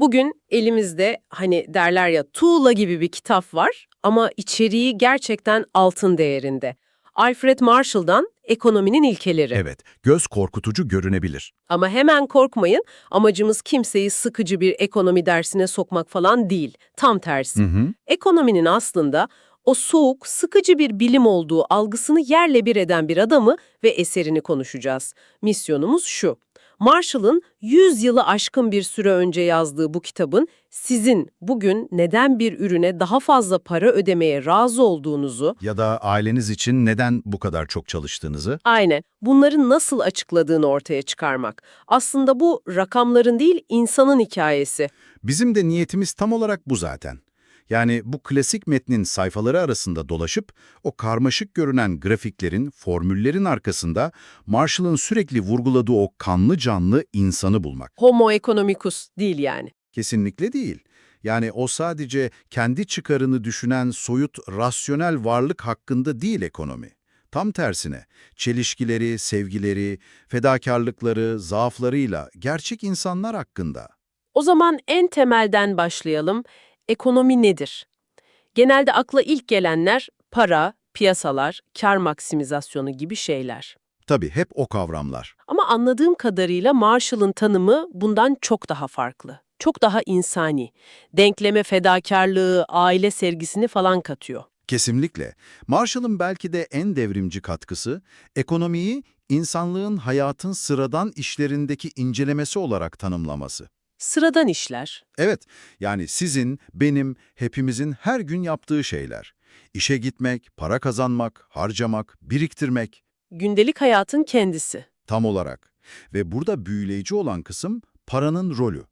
Bugün elimizde hani derler ya tuğla gibi bir kitap var ama içeriği gerçekten altın değerinde. Alfred Marshall'dan Ekonominin İlkeleri. Evet, göz korkutucu görünebilir. Ama hemen korkmayın, amacımız kimseyi sıkıcı bir ekonomi dersine sokmak falan değil. Tam tersi. Hı hı. Ekonominin aslında o soğuk, sıkıcı bir bilim olduğu algısını yerle bir eden bir adamı ve eserini konuşacağız. Misyonumuz şu. Marshall'ın 100 yılı aşkın bir süre önce yazdığı bu kitabın sizin bugün neden bir ürüne daha fazla para ödemeye razı olduğunuzu, Ya da aileniz için neden bu kadar çok çalıştığınızı, aynen bunları nasıl açıkladığını ortaya çıkarmak. Aslında bu rakamların değil insanın hikayesi. bizim de niyetimiz tam olarak bu zaten. Yani bu klasik metnin sayfaları arasında dolaşıp o karmaşık görünen grafiklerin, formüllerin arkasında Marshall'ın sürekli vurguladığı o kanlı canlı insanı bulmak. Homo economicus değil yani. Kesinlikle değil. Yani o sadece kendi çıkarını düşünen soyut, rasyonel varlık hakkında değil ekonomi. Tam tersine, çelişkileri, sevgileri, fedakarlıkları, zaaflarıyla gerçek insanlar hakkında. O zaman en temelden başlayalım. Ekonomi nedir? Genelde akla ilk gelenler para, piyasalar, kar maksimizasyonu gibi şeyler. Tabii hep o kavramlar. Ama anladığım kadarıyla Marshall'ın tanımı bundan çok daha farklı. Çok daha insani. Denkleme fedakarlığı, aile sevgisini falan katıyor. Kesinlikle. Marshall'ın belki de en devrimci katkısı, ekonomiyi insanlığın hayatın sıradan işlerindeki incelemesi olarak tanımlaması. Sıradan işler. Evet, yani sizin, benim, hepimizin her gün yaptığı şeyler. İşe gitmek, para kazanmak, harcamak, biriktirmek Gündelik hayatın kendisi. tam olarak. Ve burada büyüleyici olan kısım paranın rolü.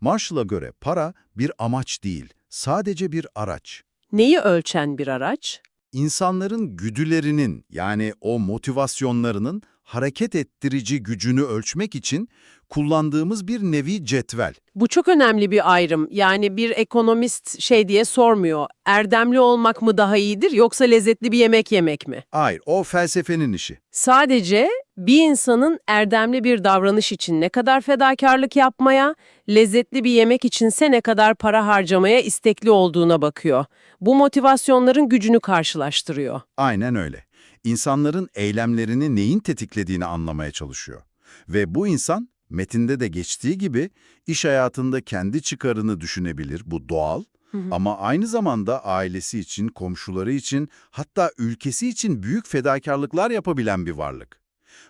Marshall'a göre para bir amaç değil, sadece bir araç. Neyi ölçen bir araç? İnsanların güdülerinin yani o motivasyonlarının hareket ettirici gücünü ölçmek için kullandığımız bir nevi cetvel. Bu çok önemli bir ayrım. Yani bir ekonomist şey diye sormuyor. Erdemli olmak mı daha iyidir yoksa lezzetli bir yemek yemek mi? Hayır, o felsefenin işi. Sadece bir insanın erdemli bir davranış için ne kadar fedakarlık yapmaya, lezzetli bir yemek içinse ne kadar para harcamaya istekli olduğuna bakıyor. Bu motivasyonların gücünü karşılaştırıyor. Aynen öyle. İnsanların eylemlerini neyin tetiklediğini anlamaya çalışıyor. Ve bu insan, metinde de geçtiği gibi, iş hayatında kendi çıkarını düşünebilir, bu doğal. Ama aynı zamanda ailesi için, komşuları için, hatta ülkesi için büyük fedakarlıklar yapabilen bir varlık.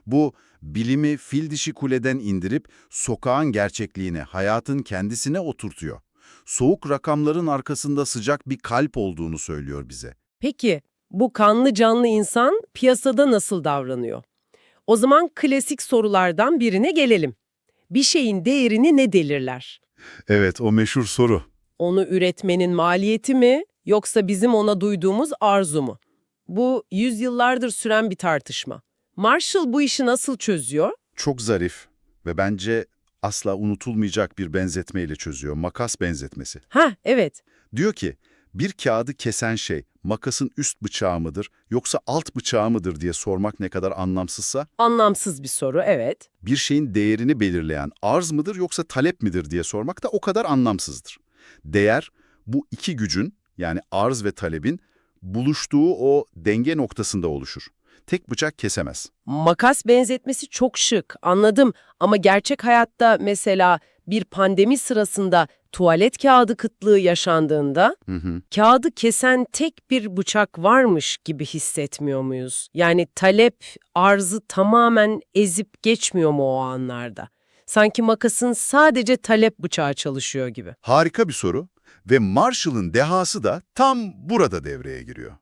Bu, bilimi fil dişi kuleden indirip sokağın gerçekliğine, hayatın kendisine oturtuyor. Soğuk rakamların arkasında sıcak bir kalp olduğunu söylüyor bize. Peki bu kanlı canlı insan piyasada nasıl davranıyor? O zaman klasik sorulardan birine gelelim. Bir şeyin değerini ne delirler? Evet, o meşhur soru. Onu üretmenin maliyeti mi yoksa bizim ona duyduğumuz arzu mu? Bu yüzyıllardır süren bir tartışma. Marshall bu işi nasıl çözüyor? Çok zarif ve bence asla unutulmayacak bir benzetmeyle çözüyor. Makas benzetmesi. Ha evet. Diyor ki, bir kağıdı kesen şey makasın üst bıçağı mıdır yoksa alt bıçağı mıdır diye sormak ne kadar anlamsızsa, Anlamsız bir soru evet. bir şeyin değerini belirleyen arz mıdır yoksa talep midir diye sormak da o kadar anlamsızdır. Değer, bu iki gücün yani arz ve talebin buluştuğu o denge noktasında oluşur. Tek bıçak kesemez. Makas benzetmesi çok şık anladım ama gerçek hayatta mesela bir pandemi sırasında tuvalet kağıdı kıtlığı yaşandığında Hı hı. kağıdı kesen tek bir bıçak varmış gibi hissetmiyor muyuz? Yani talep arzı tamamen ezip geçmiyor mu o anlarda? Sanki makasın sadece talep bıçağı çalışıyor gibi. Harika bir soru ve Marshall'ın dehası da tam burada devreye giriyor.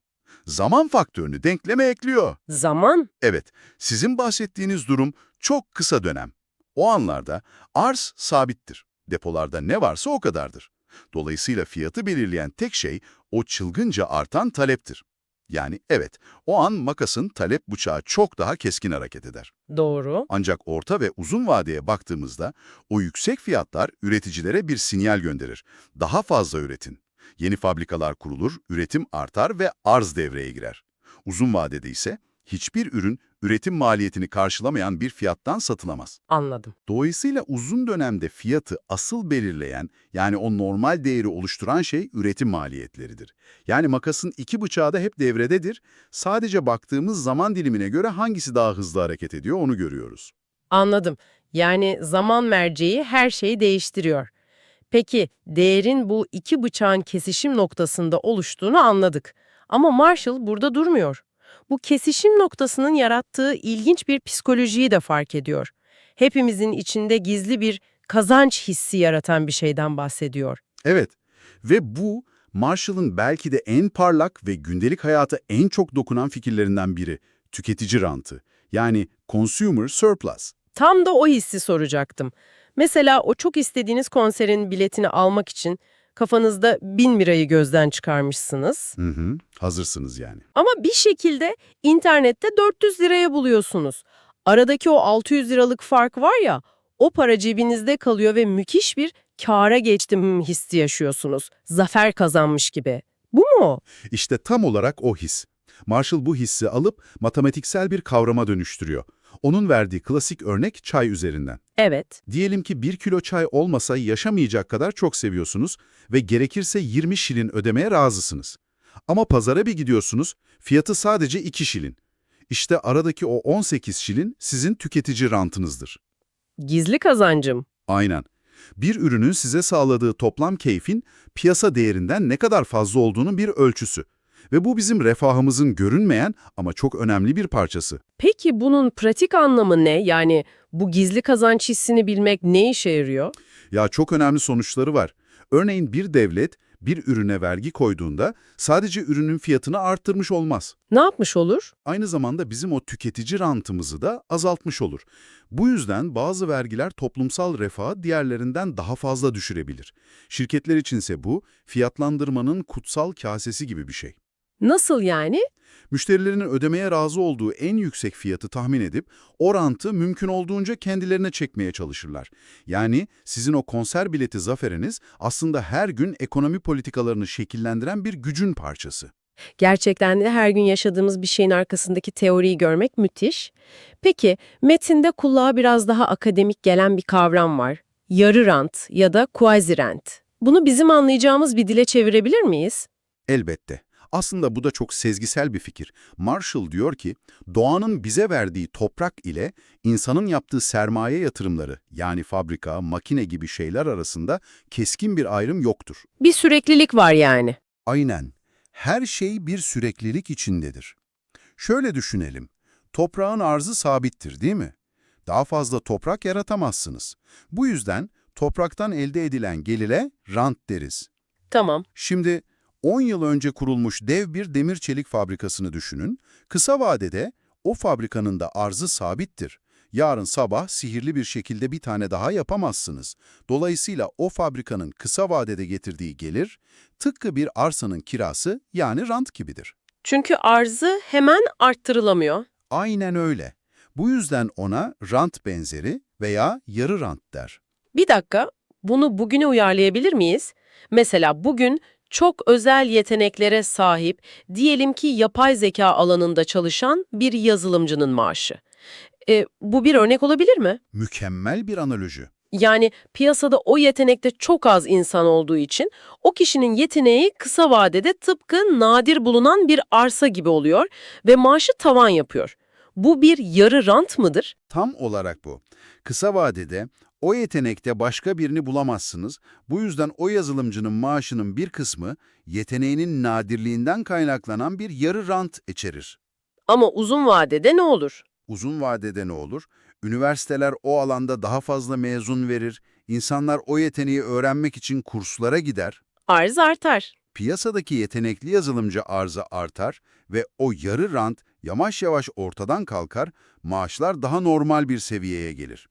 Zaman faktörünü denkleme ekliyor. Zaman Evet, sizin bahsettiğiniz durum çok kısa dönem. O anlarda arz sabittir. Depolarda ne varsa o kadardır. Dolayısıyla fiyatı belirleyen tek şey o çılgınca artan taleptir. Yani evet, o an makasın talep bıçağı çok daha keskin hareket eder. doğru. Ancak orta ve uzun vadeye baktığımızda o yüksek fiyatlar üreticilere bir sinyal gönderir. Daha fazla üretin. Yeni fabrikalar kurulur, üretim artar ve arz devreye girer. Uzun vadede ise hiçbir ürün üretim maliyetini karşılamayan bir fiyattan satılamaz. Anladım. Dolayısıyla uzun dönemde fiyatı asıl belirleyen, yani o normal değeri oluşturan şey üretim maliyetleridir. Yani makasın iki bıçağı da hep devrededir. Sadece baktığımız zaman dilimine göre hangisi daha hızlı hareket ediyor onu görüyoruz. Anladım. Yani zaman merceği her şeyi değiştiriyor. Peki değerin bu iki bıçağın kesişim noktasında oluştuğunu anladık. Ama Marshall burada durmuyor. Bu kesişim noktasının yarattığı ilginç bir psikolojiyi de fark ediyor. Hepimizin içinde gizli bir kazanç hissi yaratan bir şeyden bahsediyor. Evet ve bu Marshall'ın belki de en parlak ve gündelik hayata en çok dokunan fikirlerinden biri. Tüketici rantı yani consumer surplus. Tam da o hissi soracaktım. Mesela o çok istediğiniz konserin biletini almak için kafanızda bin lirayı gözden çıkarmışsınız. Hı hı, hazırsınız yani. Ama bir şekilde internette 400 liraya buluyorsunuz. Aradaki o 600 liralık fark var ya, o para cebinizde kalıyor ve müthiş bir kâra geçtim hissi yaşıyorsunuz. Zafer kazanmış gibi. Bu mu? İşte tam olarak o his. Marshall bu hissi alıp matematiksel bir kavrama dönüştürüyor. Onun verdiği klasik örnek çay üzerinden. Evet. Diyelim ki bir kilo çay olmasa yaşamayacak kadar çok seviyorsunuz ve gerekirse 20 şilin ödemeye razısınız. Ama pazara bir gidiyorsunuz, fiyatı sadece 2 şilin. İşte aradaki o 18 şilin sizin tüketici rantınızdır. Gizli kazancım. Aynen. Bir ürünün size sağladığı toplam keyfin piyasa değerinden ne kadar fazla olduğunun bir ölçüsü. Ve bu bizim refahımızın görünmeyen ama çok önemli bir parçası. Peki bunun pratik anlamı ne? Yani bu gizli kazanç hissini bilmek ne işe yarıyor? Ya çok önemli sonuçları var. Örneğin bir devlet bir ürüne vergi koyduğunda sadece ürünün fiyatını arttırmış olmaz. Ne yapmış olur? Aynı zamanda bizim o tüketici rantımızı da azaltmış olur. Bu yüzden bazı vergiler toplumsal refahı diğerlerinden daha fazla düşürebilir. Şirketler içinse bu fiyatlandırmanın kutsal kasesi gibi bir şey. Nasıl yani? Müşterilerinin ödemeye razı olduğu en yüksek fiyatı tahmin edip o rantı mümkün olduğunca kendilerine çekmeye çalışırlar. Yani sizin o konser bileti zaferiniz aslında her gün ekonomi politikalarını şekillendiren bir gücün parçası. Gerçekten de her gün yaşadığımız bir şeyin arkasındaki teoriyi görmek müthiş. Peki, metinde kulağa biraz daha akademik gelen bir kavram var. Yarı rant ya da quasi rent. Bunu bizim anlayacağımız bir dile çevirebilir miyiz? Elbette. Aslında bu da çok sezgisel bir fikir. Marshall diyor ki, doğanın bize verdiği toprak ile insanın yaptığı sermaye yatırımları yani fabrika, makine gibi şeyler arasında keskin bir ayrım yoktur. Bir süreklilik var yani. Aynen. Her şey bir süreklilik içindedir. Şöyle düşünelim. Toprağın arzı sabittir değil mi? Daha fazla toprak yaratamazsınız. Bu yüzden topraktan elde edilen gelire rant deriz. Tamam. Şimdi 10 yıl önce kurulmuş dev bir demir çelik fabrikasını düşünün. Kısa vadede o fabrikanın da arzı sabittir. Yarın sabah sihirli bir şekilde bir tane daha yapamazsınız. Dolayısıyla o fabrikanın kısa vadede getirdiği gelir, tıpkı bir arsanın kirası yani rant gibidir. Çünkü arzı hemen arttırılamıyor. Aynen öyle. Bu yüzden ona rant benzeri veya yarı rant der. Bir dakika, bunu bugüne uyarlayabilir miyiz? Mesela bugün çok özel yeteneklere sahip, diyelim ki yapay zeka alanında çalışan bir yazılımcının maaşı. E, bu bir örnek olabilir mi? Mükemmel bir analoji. Yani piyasada o yetenekte çok az insan olduğu için o kişinin yeteneği kısa vadede tıpkı nadir bulunan bir arsa gibi oluyor ve maaşı tavan yapıyor. Bu bir yarı rant mıdır? Tam olarak bu. Kısa vadede o yetenekte başka birini bulamazsınız. Bu yüzden o yazılımcının maaşının bir kısmı yeteneğinin nadirliğinden kaynaklanan bir yarı rant içerir. Ama uzun vadede ne olur? Uzun vadede ne olur? Üniversiteler o alanda daha fazla mezun verir, insanlar o yeteneği öğrenmek için kurslara gider, Arz artar. Piyasadaki yetenekli yazılımcı arzı artar ve o yarı rant yavaş yavaş ortadan kalkar, maaşlar daha normal bir seviyeye gelir.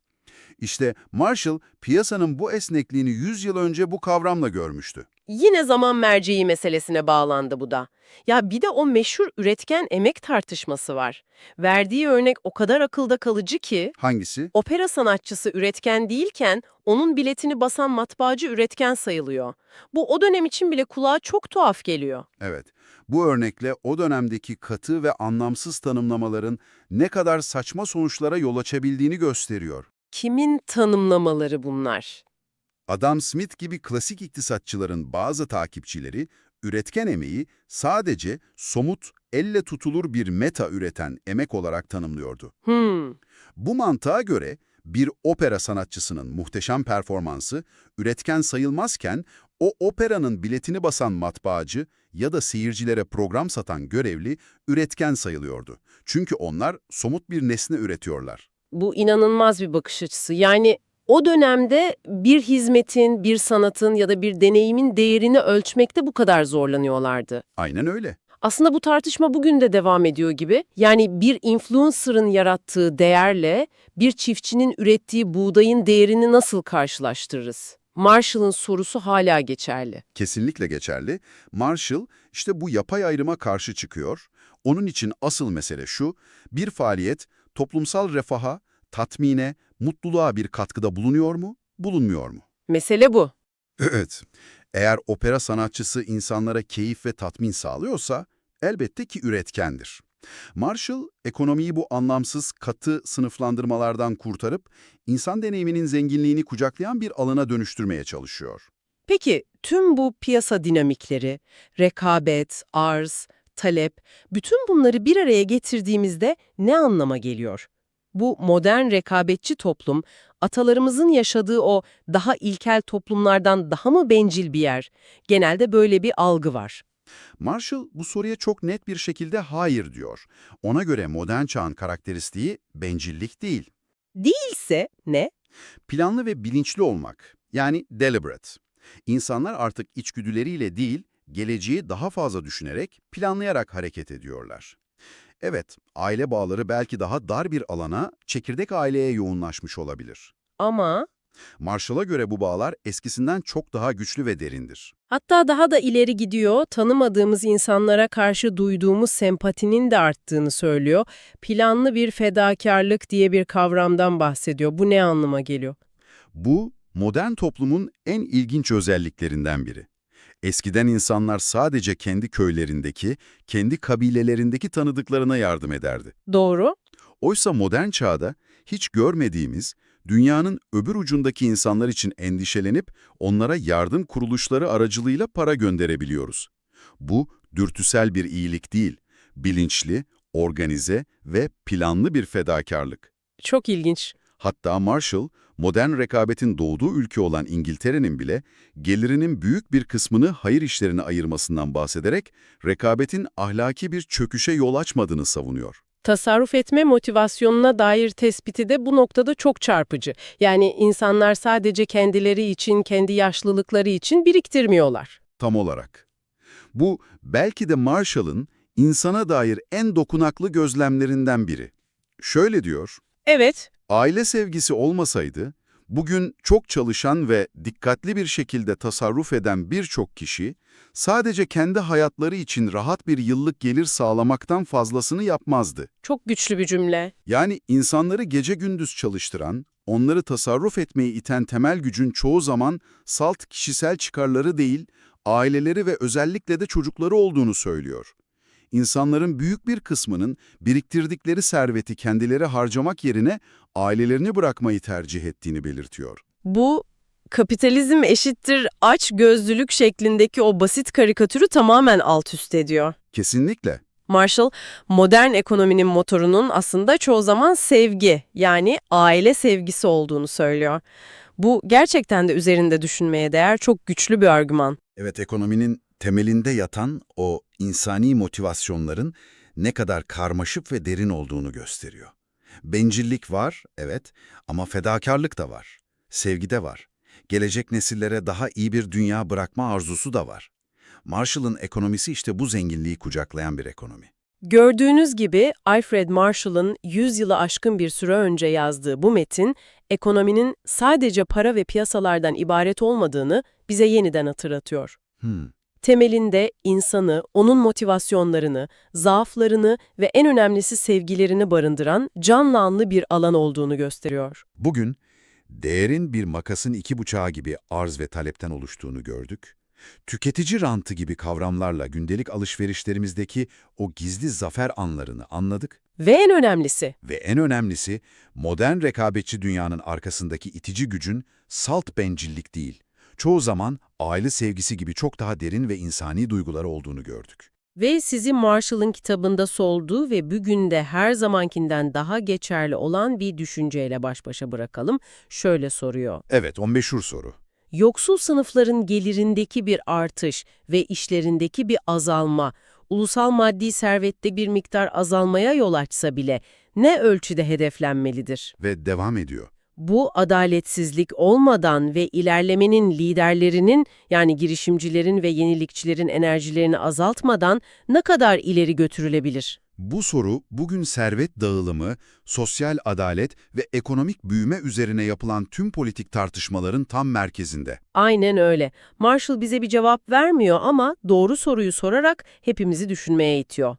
İşte Marshall piyasanın bu esnekliğini 100 yıl önce bu kavramla görmüştü. Yine zaman merceği meselesine bağlandı bu da. Ya bir de o meşhur üretken emek tartışması var. Verdiği örnek o kadar akılda kalıcı ki, Hangisi? opera sanatçısı üretken değilken onun biletini basan matbaacı üretken sayılıyor. Bu o dönem için bile kulağa çok tuhaf geliyor. Evet. Bu örnekle o dönemdeki katı ve anlamsız tanımlamaların ne kadar saçma sonuçlara yol açabildiğini gösteriyor. Kimin tanımlamaları bunlar? Adam Smith gibi klasik iktisatçıların bazı takipçileri, üretken emeği sadece somut, elle tutulur bir meta üreten emek olarak tanımlıyordu. Hmm, Bu mantığa göre bir opera sanatçısının muhteşem performansı üretken sayılmazken o operanın biletini basan matbaacı ya da seyircilere program satan görevli üretken sayılıyordu. Çünkü onlar somut bir nesne üretiyorlar. bu inanılmaz bir bakış açısı. Yani o dönemde bir hizmetin, bir sanatın ya da bir deneyimin değerini ölçmekte bu kadar zorlanıyorlardı. Aynen öyle. Aslında bu tartışma bugün de devam ediyor gibi. Yani bir influencer'ın yarattığı değerle bir çiftçinin ürettiği buğdayın değerini nasıl karşılaştırırız? Marshall'ın sorusu hala geçerli. Kesinlikle geçerli. Marshall işte bu yapay ayrıma karşı çıkıyor. Onun için asıl mesele şu, bir faaliyet toplumsal refaha, tatmine, mutluluğa bir katkıda bulunuyor mu, bulunmuyor mu? Mesele bu. Evet. Eğer opera sanatçısı insanlara keyif ve tatmin sağlıyorsa elbette ki üretkendir. Marshall, ekonomiyi bu anlamsız, katı sınıflandırmalardan kurtarıp insan deneyiminin zenginliğini kucaklayan bir alana dönüştürmeye çalışıyor. Peki tüm bu piyasa dinamikleri, rekabet, arz, talep, bütün bunları bir araya getirdiğimizde ne anlama geliyor? Bu modern rekabetçi toplum, atalarımızın yaşadığı o daha ilkel toplumlardan daha mı bencil bir yer? Genelde böyle bir algı var. Marshall bu soruya çok net bir şekilde hayır diyor. Ona göre modern çağın karakteristiği bencillik değil, Değilse ne? planlı ve bilinçli olmak, yani deliberate. İnsanlar artık içgüdüleriyle değil, geleceği daha fazla düşünerek, planlayarak hareket ediyorlar. Evet, aile bağları belki daha dar bir alana, çekirdek aileye yoğunlaşmış olabilir. Ama Marshall'a göre bu bağlar eskisinden çok daha güçlü ve derindir. hatta daha da ileri gidiyor, tanımadığımız insanlara karşı duyduğumuz sempatinin de arttığını söylüyor. Planlı bir fedakarlık diye bir kavramdan bahsediyor. Bu ne anlama geliyor? Bu, modern toplumun en ilginç özelliklerinden biri. Eskiden insanlar sadece kendi köylerindeki, kendi kabilelerindeki tanıdıklarına yardım ederdi. Doğru. Oysa modern çağda hiç görmediğimiz, dünyanın öbür ucundaki insanlar için endişelenip onlara yardım kuruluşları aracılığıyla para gönderebiliyoruz. Bu dürtüsel bir iyilik değil, bilinçli, organize ve planlı bir fedakarlık. Çok ilginç. Hatta Marshall, modern rekabetin doğduğu ülke olan İngiltere'nin bile gelirinin büyük bir kısmını hayır işlerine ayırmasından bahsederek rekabetin ahlaki bir çöküşe yol açmadığını savunuyor. Tasarruf etme motivasyonuna dair tespiti de bu noktada çok çarpıcı. Yani insanlar sadece kendileri için, kendi yaşlılıkları için biriktirmiyorlar. Tam olarak. Bu belki de Marshall'ın insana dair en dokunaklı gözlemlerinden biri. Şöyle diyor, Evet, aile sevgisi olmasaydı, bugün çok çalışan ve dikkatli bir şekilde tasarruf eden birçok kişi, sadece kendi hayatları için rahat bir yıllık gelir sağlamaktan fazlasını yapmazdı. çok güçlü bir cümle. Yani insanları gece gündüz çalıştıran, onları tasarruf etmeyi iten temel gücün çoğu zaman salt kişisel çıkarları değil, aileleri ve özellikle de çocukları olduğunu söylüyor. İnsanların büyük bir kısmının biriktirdikleri serveti kendileri harcamak yerine ailelerini bırakmayı tercih ettiğini belirtiyor. Bu kapitalizm eşittir aç gözlülük şeklindeki o basit karikatürü tamamen alt üst ediyor. Kesinlikle. Marshall, modern ekonominin motorunun aslında çoğu zaman sevgi, yani aile sevgisi olduğunu söylüyor. Bu gerçekten de üzerinde düşünmeye değer çok güçlü bir argüman. Evet, ekonominin temelinde yatan o insani motivasyonların ne kadar karmaşık ve derin olduğunu gösteriyor. Bencillik var, evet, ama fedakarlık da var. Sevgi de var. Gelecek nesillere daha iyi bir dünya bırakma arzusu da var. Marshall'ın ekonomisi işte bu zenginliği kucaklayan bir ekonomi. Gördüğünüz gibi Alfred Marshall'ın 100 yılı aşkın bir süre önce yazdığı bu metin, ekonominin sadece para ve piyasalardan ibaret olmadığını bize yeniden hatırlatıyor. Hmm. Temelinde insanı, onun motivasyonlarını, zaaflarını ve en önemlisi sevgilerini barındıran canlanlı bir alan olduğunu gösteriyor. Bugün değerin bir makasın iki bıçağı gibi arz ve talepten oluştuğunu gördük. Tüketici rantı gibi kavramlarla gündelik alışverişlerimizdeki o gizli zafer anlarını anladık Ve en önemlisi, ve en önemlisi modern rekabetçi dünyanın arkasındaki itici gücün salt bencillik değil, çoğu zaman aile sevgisi gibi çok daha derin ve insani duyguları olduğunu gördük. Ve sizi Marshall'ın kitabında solduğu ve bugün de her zamankinden daha geçerli olan bir düşünceyle baş başa bırakalım. Şöyle soruyor. Evet, o meşhur soru. Yoksul sınıfların gelirindeki bir artış ve işlerindeki bir azalma, ulusal maddi servette bir miktar azalmaya yol açsa bile ne ölçüde hedeflenmelidir? Ve devam ediyor. Bu adaletsizlik olmadan ve ilerlemenin liderlerinin yani girişimcilerin ve yenilikçilerin enerjilerini azaltmadan ne kadar ileri götürülebilir? Bu soru bugün servet dağılımı, sosyal adalet ve ekonomik büyüme üzerine yapılan tüm politik tartışmaların tam merkezinde. Aynen öyle. Marshall bize bir cevap vermiyor ama doğru soruyu sorarak hepimizi düşünmeye itiyor.